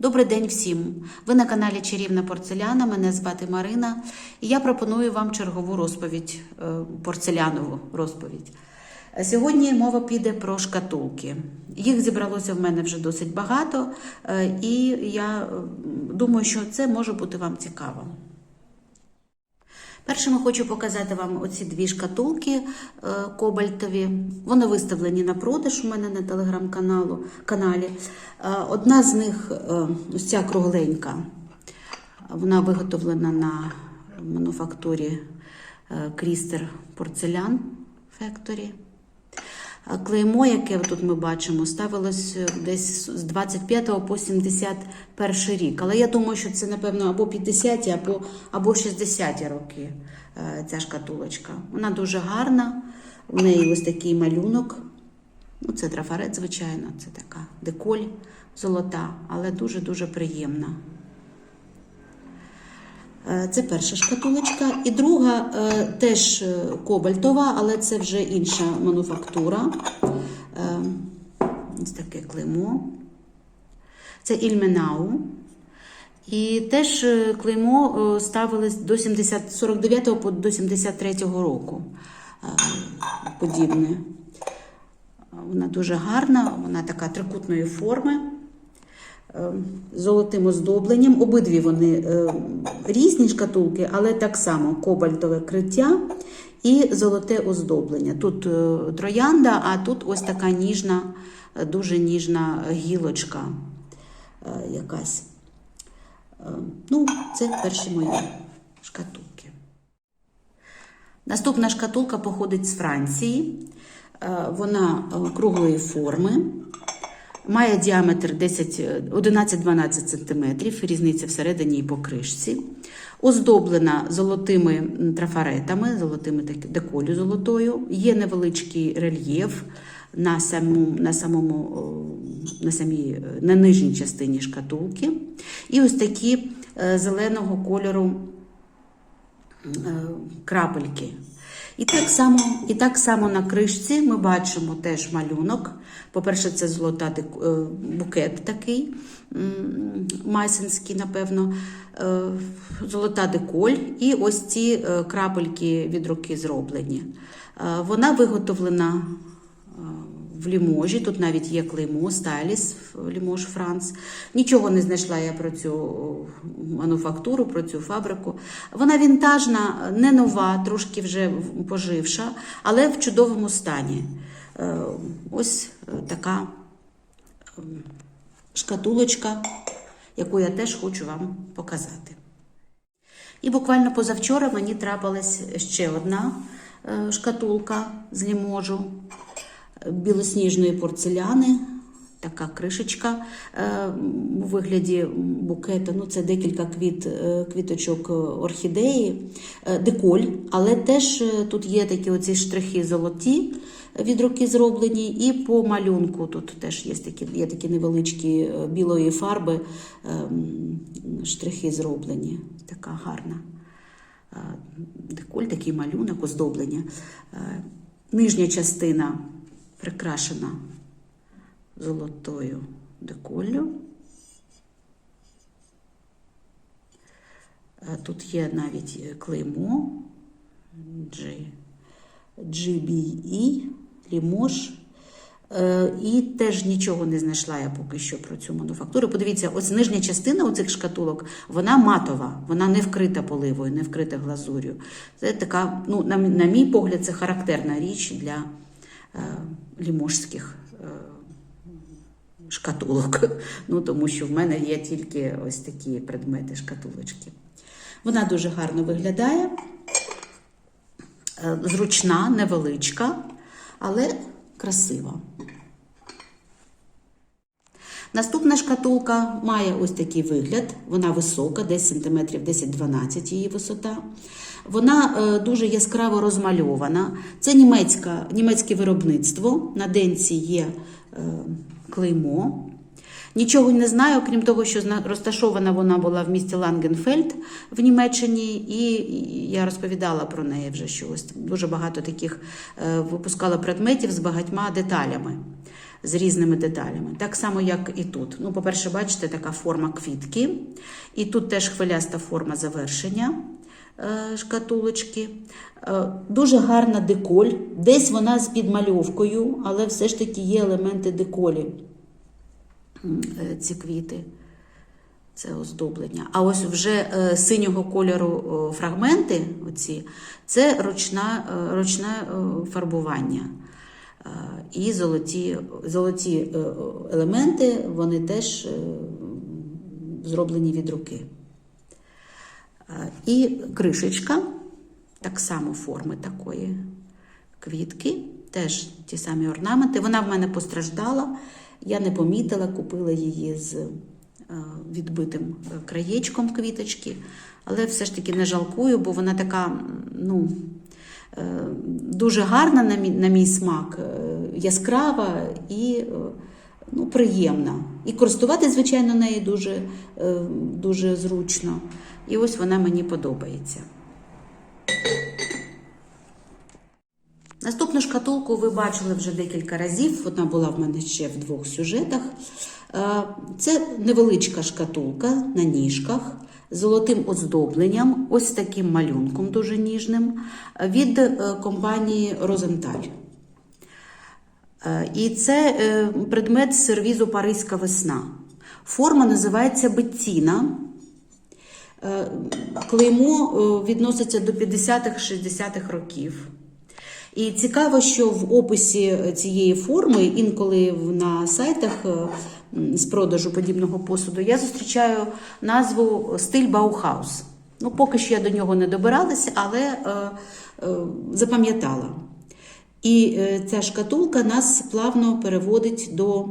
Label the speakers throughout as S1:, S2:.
S1: Добрий день всім! Ви на каналі Чарівна Порцеляна. Мене звати Марина, і я пропоную вам чергову розповідь, е, порцелянову розповідь. Е, Сьогодні мова піде про шкатулки. Їх зібралося в мене вже досить багато, е, і я думаю, що це може бути вам цікаво. Першими хочу показати вам оці дві шкатулки е, кобальтові. Вони виставлені на продаж у мене на телеграм-каналу каналі. Е, Одна з них, е, ось ця кругленька, вона виготовлена на мануфактурі Крістер Порцелян Factory. Клеймо, яке тут ми бачимо, ставилось е, десь з 25 по 71 рік. Але я думаю, що це, напевно, або 50 або, або 60-ті роки е, ця шкатулочка. Вона дуже гарна, у неї ось такий малюнок. Ну, це трафарет, звичайно, це така деколь золота, але дуже-дуже приємна. Е, Це перша шкатулочка. І друга е, теж е, кобальтова, але це вже інша мануфактура. Ось таке клеймо. Це Ільменау. І теж клеймо ставилось до 70, 49 по до 73 року. Подібне. Вона дуже гарна, вона така трикутної форми золотим оздобленням. Обидві вони е, різні шкатулки, але так само кобальтове криття і золоте оздоблення. Тут е, троянда, а тут ось така ніжна, е, дуже ніжна гілочка якась. Ну, це перші мої шкатулки. Наступна шкатулка походить з Франції. Вона круглої форми, має діаметр 11-12 см, різниця всередині і по кришці. Оздоблена золотими трафаретами, золотими деколю золотою. Є невеличкий рельєф на самому, на самому на самій е, на нижній частині шкатулки. І ось такі е, зеленого кольору е, крапельки. І так, само, і так само на кришці ми бачимо теж малюнок. По-перше, це золота е, букет такий майсенський, напевно, е, золота деколь, і ось ці е, крапельки від руки зроблені. Вона виготовлена в Ліможі. Тут навіть є клеймо Стайліс Лімож Франц. Нічого не знайшла я про цю мануфактуру, про цю фабрику. Вона вінтажна, не нова, трошки вже поживша, але в чудовому стані. Е, Ось е, така е, шкатулочка, яку я теж хочу вам показати. І буквально позавчора мені трапилась ще одна е, шкатулка з ліможу е, білосніжної порцеляни. Така кришечка е, у вигляді букета. Ну, це декілька квіт, е, квіточок орхідеї, е, деколь, але теж тут є такі оці штрихи золоті від руки зроблені, і по малюнку тут теж є такі, є такі невеличкі білої фарби штрихи зроблені. Така гарна деколь, такий малюнок, оздоблення. Нижня частина прикрашена золотою деколлю. Е, Тут є навіть е, клеймо GBE, Лімож. Е, І теж нічого не знайшла я поки що про цю мануфактуру. Подивіться, ось нижня частина у цих шкатулок, вона матова, вона не вкрита поливою, не вкрита глазур'ю. Це така, ну, на, мій погляд, це характерна річ для ліможських е, шкатулок. Ну, тому що в мене є тільки ось такі предмети шкатулочки. Вона дуже гарно виглядає, е, зручна, невеличка, але красива. Наступна шкатулка має ось такий вигляд. Вона висока, десь сантиметрів 10-12 її висота. Вона е, дуже яскраво розмальована. Це німецька, німецьке виробництво. На денці є е, клеймо. Нічого не знаю, окрім того, що розташована вона була в місті Лангенфельд в Німеччині, і я розповідала про неї вже щось. Дуже багато таких е, випускала предметів з багатьма деталями. З різними деталями. Так само, як і тут. Ну, по-перше, бачите, така форма квітки. І тут теж хвиляста форма завершення е, шкатулочки. Е, Дуже гарна деколь. Десь вона з підмальовкою, але все ж таки є елементи деколі. Е, Ці квіти. Це оздоблення. А ось вже синього кольору фрагменти, оці, це ручна, ручне фарбування. І золоті, золоті е, елементи, вони теж е, зроблені від руки. І кришечка, так само форми такої квітки, теж ті самі орнаменти. Вона в мене постраждала, я не помітила, купила її з е, відбитим краєчком квіточки, але все ж таки не жалкую, бо вона така, ну. Е, Дуже гарна на мій, на мій смак, е, яскрава і е, ну, приємна. І користуватися, звичайно, нею дуже, дуже зручно. І ось вона мені подобається. Наступну шкатулку ви бачили вже декілька разів. Вона була в мене ще в двох сюжетах. Е, Це невеличка шкатулка на ніжках з золотим оздобленням, ось таким малюнком дуже ніжним від е, компанії Розенталь. І це е, предмет сервізу Паризька весна. Форма називається Беттіна. Е, Клеймо відноситься до 50-х-60-х років. І цікаво, що в описі цієї форми, інколи на сайтах е, з продажу подібного посуду, я зустрічаю назву стиль Баухаус. Ну, поки що я до нього не добиралася, але е, е, запам'ятала. І е, ця шкатулка нас плавно переводить до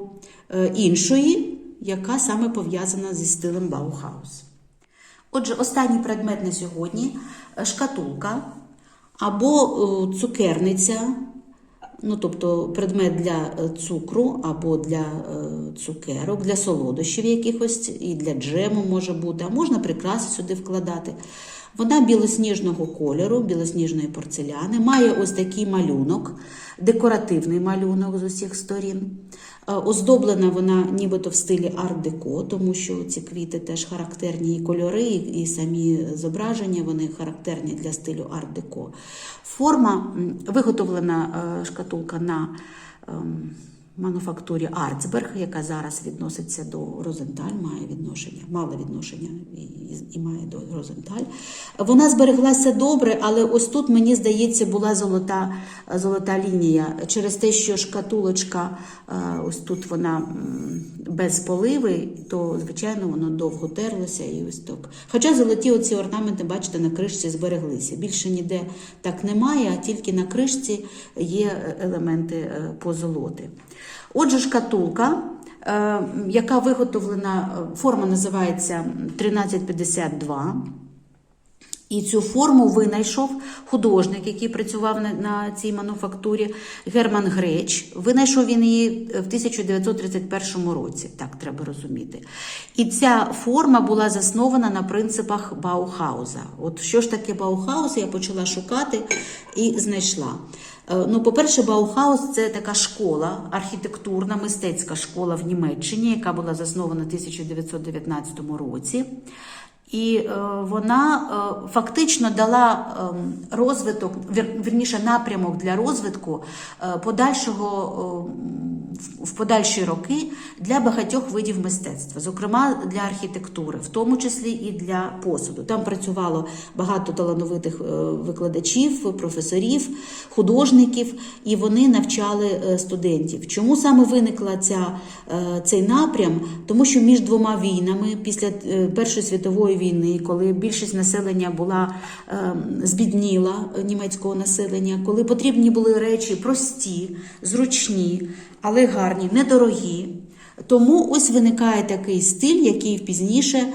S1: е, іншої, яка саме пов'язана зі стилем Баухаус. Отже, останній предмет на сьогодні е, шкатулка або е, цукерниця, ну тобто предмет для е, цукру або для е, цукерок, для солодощів якихось і для джему може бути, а можна прикраси сюди вкладати. Вона білосніжного кольору, білосніжної порцеляни, має ось такий малюнок, декоративний малюнок з усіх сторін. Е, Оздоблена вона нібито в стилі арт-деко, тому що ці квіти теж характерні і кольори, і самі зображення, вони характерні для стилю арт-деко. Форма виготовлена е, шкатулка на ем, мануфактурі Арцберг, яка зараз відноситься до Розенталь, має відношення, мала відношення і, і, має до Розенталь. Вона збереглася добре, але ось тут, мені здається, була золота, золота лінія. Через те, що шкатулочка, е, ось тут вона без поливи, то, звичайно, воно довго терлося і ось так. Хоча золоті оці орнаменти, бачите, на кришці збереглися. Більше ніде так немає, а тільки на кришці є елементи е, позолоти. Отже, шкатулка, е, яка виготовлена, е, форма називається 1352. І цю форму винайшов художник, який працював на, на цій мануфактурі Герман Греч. Винайшов він її в 1931 році, так треба розуміти. І ця форма була заснована на принципах Баухауза. От що ж таке Баухаус, я почала шукати і знайшла. Е, Ну, по-перше, Баухаус це така школа, архітектурна, мистецька школа в Німеччині, яка була заснована в 1919 році. І е, вона е, фактично дала ем, розвиток, вір- вірніше напрямок для розвитку е, подальшого е, в- подальші роки для багатьох видів мистецтва, зокрема для архітектури, в тому числі і для посуду. Там працювало багато талановитих е, викладачів, професорів, художників, і вони навчали е, студентів. Чому саме виникла ця, е, цей напрям? Тому що між двома війнами, після Першої світової війни, коли більшість населення була збідніла німецького населення, коли потрібні були речі прості, зручні, але гарні, недорогі. Тому ось виникає такий стиль, який пізніше е,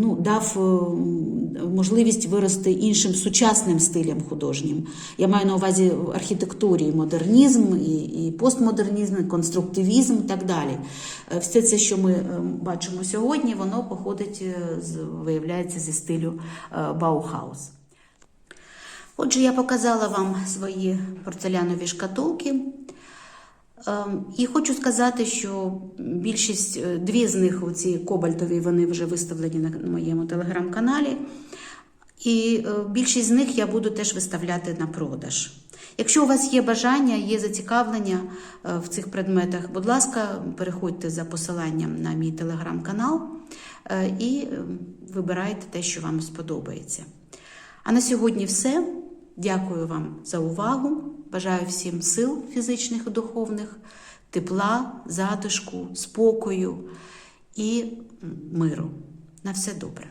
S1: ну, дав е, можливість вирости іншим сучасним стилям художнім. Я маю на увазі в архітектурі модернізм, і, і постмодернізм, і конструктивізм і так далі. Е, Все це, що ми бачимо сьогодні, воно походить, виявляється зі стилю Баухаус. Отже, я показала вам свої порцелянові шкатулки. Ем, І хочу сказати, що більшість, е, дві з них, оці кобальтові, вони вже виставлені на моєму телеграм-каналі. І е, більшість з них я буду теж виставляти на продаж. Якщо у вас є бажання, є зацікавлення е, в цих предметах, будь ласка, переходьте за посиланням на мій телеграм-канал і вибирайте те, що вам сподобається. А на сьогодні все. Дякую вам за увагу. Бажаю всім сил фізичних і духовних, тепла, затишку, спокою і миру. На все добре.